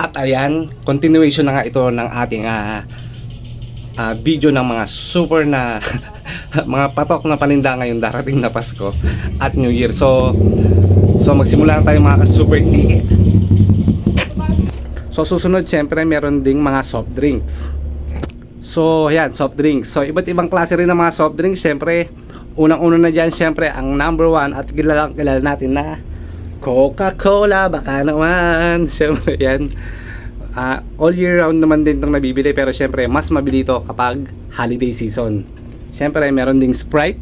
At ayan, continuation na nga ito ng ating ah, ah, video ng mga super na mga patok na paninda ngayon darating na Pasko at New Year. So, so magsimula na tayo mga ka-super tea. So susunod syempre meron ding mga soft drinks. So ayan, soft drinks. So iba't ibang klase rin ng mga soft drinks. Syempre, unang-una na dyan syempre ang number one at kilalang kilala natin na Coca-Cola. Baka naman. Syempre yan. Ah, all year round naman din itong nabibili pero syempre mas mabili ito kapag holiday season. Syempre meron ding Sprite.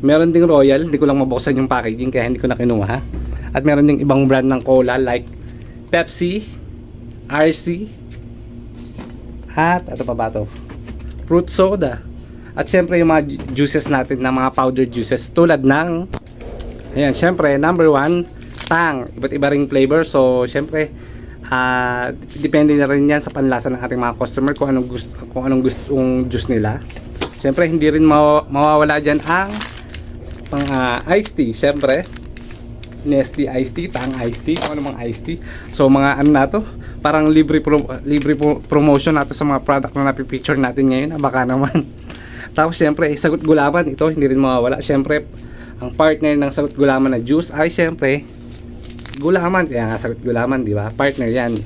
Meron ding Royal. Hindi ko lang mabuksan yung packaging kaya hindi ko na kinuha. At meron ding ibang brand ng cola like Pepsi, RC, at ano pa ba to? Fruit soda. At syempre yung mga ju- juices natin na mga powder juices tulad ng Ayan, syempre number one, tang. Iba't iba ring flavor. So, syempre ah depende na rin yan sa panlasa ng ating mga customer kung anong gusto kung anong gustong juice nila. Syempre hindi rin mawa- mawawala diyan ang pang ah, iced tea. Syempre, Nestle iced tea, Tang iced tea, kung ano mga iced tea. So mga ano na to, parang libre pro, libre po- promotion nato sa mga product na napipicture natin ngayon, ah, baka naman. Tapos syempre, sagot gulaman, ito hindi rin mawawala. Syempre, ang partner ng sagot gulaman na juice ay syempre gulaman. Kaya nga sagot gulaman, di ba? Partner 'yan.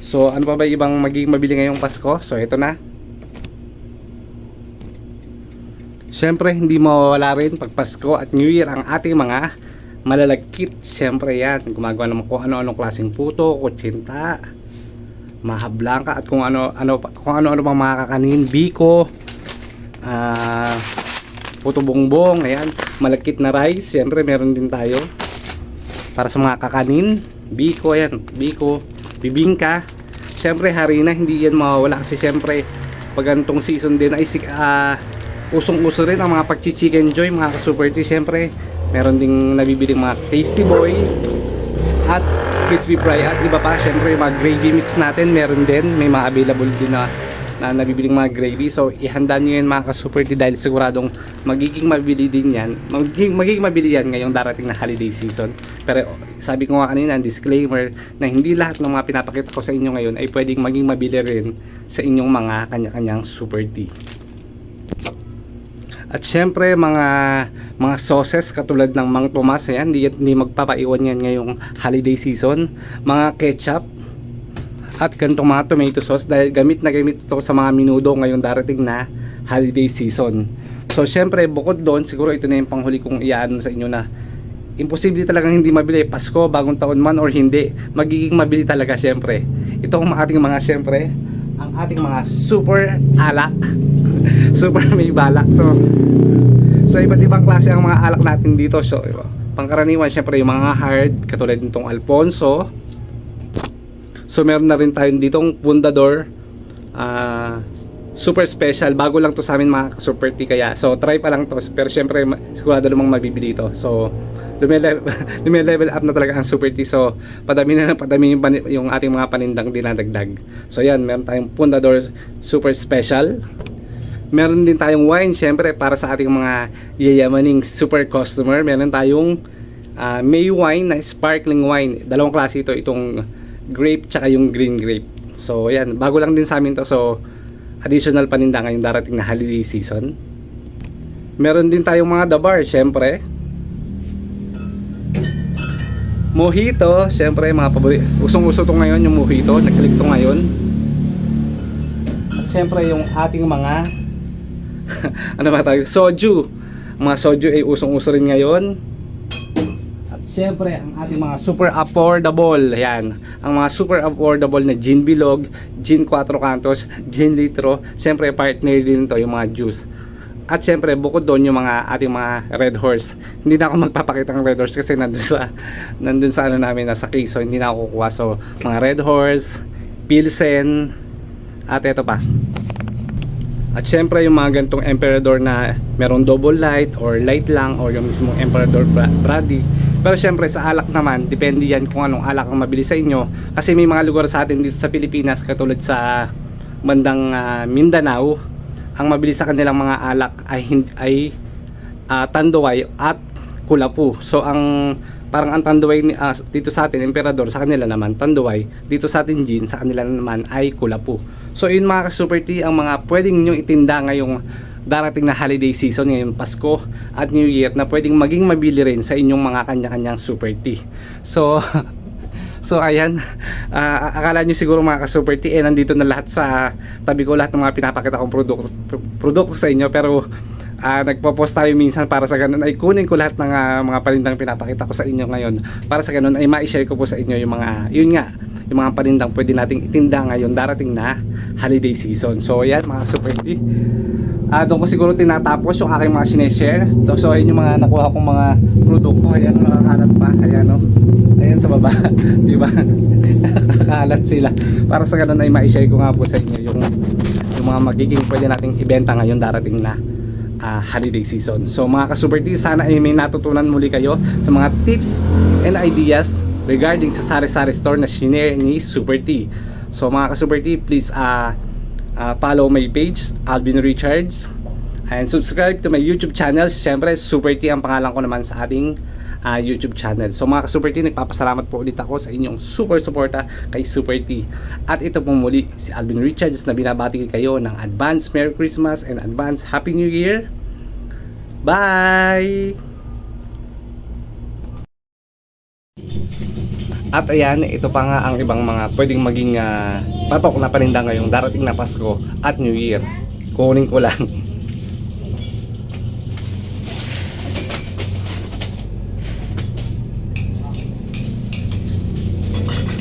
So, ano pa ba ibang magiging mabili ngayong Pasko? So, ito na. Siyempre, hindi mawawala rin pag Pasko at New Year ang ating mga malalagkit. Siyempre yan, gumagawa naman kung ano-anong klaseng puto, kutsinta, maha blanca at kung ano ano kung ano-ano pang mga kakanin, biko, ah puto bongbong, ayan, malagkit na rice, siyempre meron din tayo. Para sa mga kakanin, biko yan, biko, bibingka. Siyempre harina hindi yan mawawala kasi siyempre pag ganitong season din ay ah, usong-uso rin ang mga pagchi-chicken joy, mga ka-super tea. Siyempre, meron ding nabibili mga tasty boy at crispy fry at iba pa. Siyempre, mga gravy mix natin, meron din. May mga available din na na nabibiling mga gravy. So, ihanda nyo yan mga ka-super tea dahil siguradong magiging mabili din yan. Magiging, magiging mabili yan ngayong darating na holiday season. Pero sabi ko nga kanina, disclaimer na hindi lahat ng mga pinapakita ko sa inyo ngayon ay pwedeng maging mabili rin sa inyong mga kanya-kanyang super tea. At syempre mga mga sauces katulad ng Mang Tomas yan, hindi, hindi magpapaiwan yan ngayong holiday season. Mga ketchup at ganitong mga tomato sauce dahil gamit na gamit ito sa mga minudo ngayong darating na holiday season. So syempre bukod doon, siguro ito na yung panghuli kong iaan sa inyo na imposible talagang hindi mabili Pasko, bagong taon man or hindi magiging mabili talaga syempre. Ito ang ating mga syempre ang ating mga super alak. Super may balak. So so iba't ibang klase ang mga alak natin dito. So pangkaraniwan syempre yung mga hard katulad nitong Alfonso so meron na rin tayo ditong Pundador ah super special. Bago lang to sa amin mga super tea kaya. So try pa lang to. Pero syempre sigurado namang mabibili to. So lumelevel, lumelevel up na talaga ang super tea so padami na padami yung, yung ating mga panindang dinadagdag. So yan meron tayong Pundador super special. Meron din tayong wine syempre para sa ating mga yayamaning super customer. Meron tayong ah, May wine na sparkling wine. Dalawang klase ito itong grape tsaka yung green grape. So yan bago lang din sa amin to. So additional paninda ngayong darating na holiday season. Meron din tayong mga dabar syempre. Mojito syempre mga paborito usong uso to ngayon yung mojito. Nagklik to ngayon. At syempre yung ating mga ano ba tayo soju. Mga soju ay usong uso rin ngayon at syempre ang ating mga super affordable yan ang mga super affordable na gin bilog gin 4 cantos gin litro syempre partner din to yung mga juice. At syempre bukod doon yung mga ating mga red horse. Hindi na ako magpapakita ng red horse kasi nandun sa nandun sa ano namin nasa case so hindi na ako kukuha. So mga red horse pilsen at ito pa. At syempre yung mga gantong emperador na merong double light or light lang or yung mismong emperador bra- brandy pero syempre sa alak naman depende yan kung anong alak ang mabili sa inyo kasi may mga lugar sa atin dito sa Pilipinas katulad sa bandang ah, Mindanao ang mabili sa kanilang mga alak ay ay ah, tanduay at kulapu. So ang parang ang tanduay ni, ah, dito sa atin, emperador, sa kanila naman, tanduay. Dito sa atin, gin, sa kanila naman ay kulapu. So yun mga ka-super tea, ang mga pwedeng nyo itinda ngayong darating na holiday season ngayong Pasko at New Year na pwedeng maging mabili rin sa inyong mga kanya-kanyang super tea. So, so ayan, Ah, akala nyo siguro mga ka-super tea, eh, nandito na lahat sa tabi ko lahat ng mga pinapakita kong produkto, produkto sa inyo. Pero ah nagpo-post tayo minsan para sa ganun. Ay kunin ko lahat ng ah, mga palindang pinapakita ko sa inyo ngayon. Para sa ganun ay ma-share ko po sa inyo yung mga yun nga yung mga palindang pwede nating itinda ngayon darating na holiday season so yan mga super tea Ah, doon ko siguro tinatapos yung aking mga sineshare. So, so ayun yung mga nakuha kong mga produkto. Ayan, nakakalat pa. Ayan, no? Ayan sa baba. Di ba? nakakalat sila. Para sa ganun ay ma-share ko nga po sa inyo yung, yung mga magiging pwede nating ibenta ngayon darating na ah, holiday season. So mga ka-super sana ay may natutunan muli kayo sa mga tips and ideas regarding sa sari-sari store na shinare ni Super Tea. So mga ka-super tea, please ah uh, follow my page, Alvin Richards. And subscribe to my YouTube channel. Siyempre, Super T ang pangalan ko naman sa ating uh, YouTube channel. So mga ka-Super T, nagpapasalamat po ulit ako sa inyong super suporta kay Super T. At ito po muli, si Alvin Richards na binabati kayo ng advance Merry Christmas and advance Happy New Year. Bye! At ayan, ito pa nga ang ibang mga pwedeng maging ah, patok na paninda ngayong darating na Pasko at New Year. Kunin ko lang.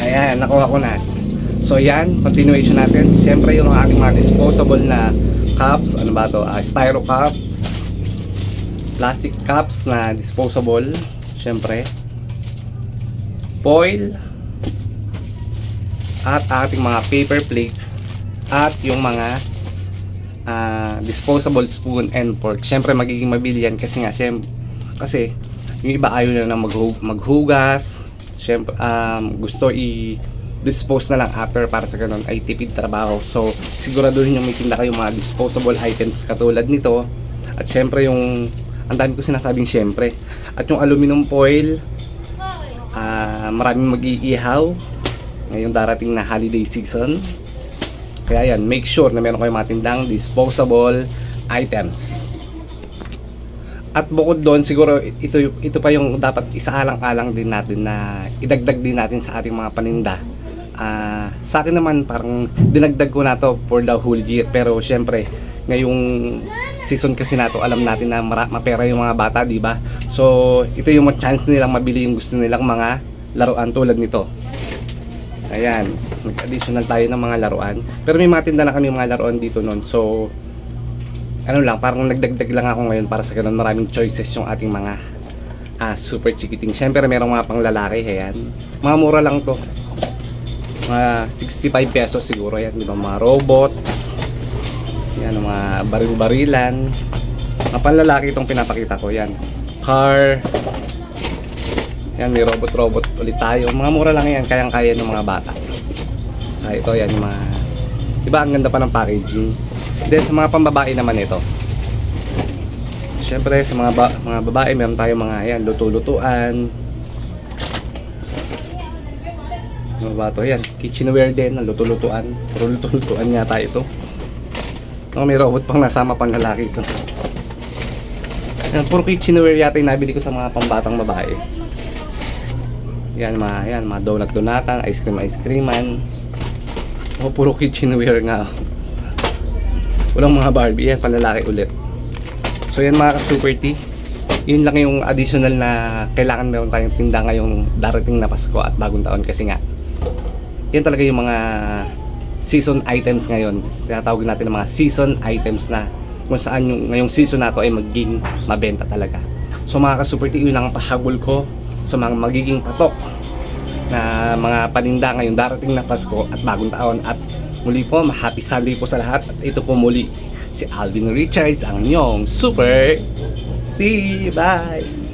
Ayan, nakuha ko na. So yan, continuation natin. Siyempre yung aking mga disposable na cups. Ano ba to? Ah, styro cups. Plastic cups na disposable. Siyempre foil at ating mga paper plates at yung mga ah, disposable spoon and fork. Syempre magiging mabili yan kasi nga syem, kasi yung iba ayaw na maghu- maghugas. Syempre um, gusto i dispose na lang after para sa ganun ay tipid trabaho. So siguraduhin yung may tinda kayo mga disposable items katulad nito. At syempre yung ang dami ko sinasabing syempre. At yung aluminum foil, Ah, maraming mag-iihaw ngayong darating na holiday season. Kaya yan, make sure na meron kayong matindang disposable items. At bukod doon, siguro ito ito pa yung dapat isaalang-alang din natin na idagdag din natin sa ating mga paninda. Ah, sa akin naman parang dinagdag ko na to for the whole year pero syempre ngayong season kasi na to alam natin na mara, mapera yung mga bata, di ba? So, ito yung chance nilang mabili yung gusto nilang mga laruan tulad nito. Ayan, nag-additional tayo ng mga laruan. Pero may mga tinda na kami mga laruan dito noon. So, ano lang, parang nagdagdag lang ako ngayon para sa ganun maraming choices yung ating mga ah, super chikiting. Siyempre, merong mga pang lalaki, ayan. Mga mura lang to. Mga 65 pesos siguro yan, di ba? Mga robots. Yan, mga baril-barilan. Mga panlalaki itong pinapakita ko. Yan. Car. Yan, may robot-robot ulit tayo. Mga mura lang yan. Kayang-kaya ng mga bata. Sa ito, yan yung mga... Diba, ang ganda pa ng packaging. Then, sa mga pambabae naman ito. Siyempre, sa mga, ba- mga babae, meron tayo mga, yan, luto-lutuan. Ano ba to? Yan, kitchenware din, luto-lutuan. Puro luto-lutuan yata ito. Oh, may robot pang nasama pang lalaki ito. Yan, puro kitchenware yata yung nabili ko sa mga pambatang babae. Yan, mga, yan, mga donut donatan, ice cream ice creaman. Oh, puro kitchenware nga. Walang mga Barbie, yan, panlalaki ulit. So yan mga ka-super tea. Yun lang yung additional na kailangan meron tayong tinda ngayong darating na Pasko at bagong taon kasi nga yun talaga yung mga season items ngayon. Tinatawag natin ng mga season items na kung saan yung ngayong season na to ay magiging mabenta talaga. So mga ka-super tea, yun lang ang pahabol ko sa mga magiging patok na mga paninda ngayong darating na Pasko at bagong taon. At muli po, happy Sunday po sa lahat. At ito po muli si Alvin Richards, ang inyong super tea. Bye!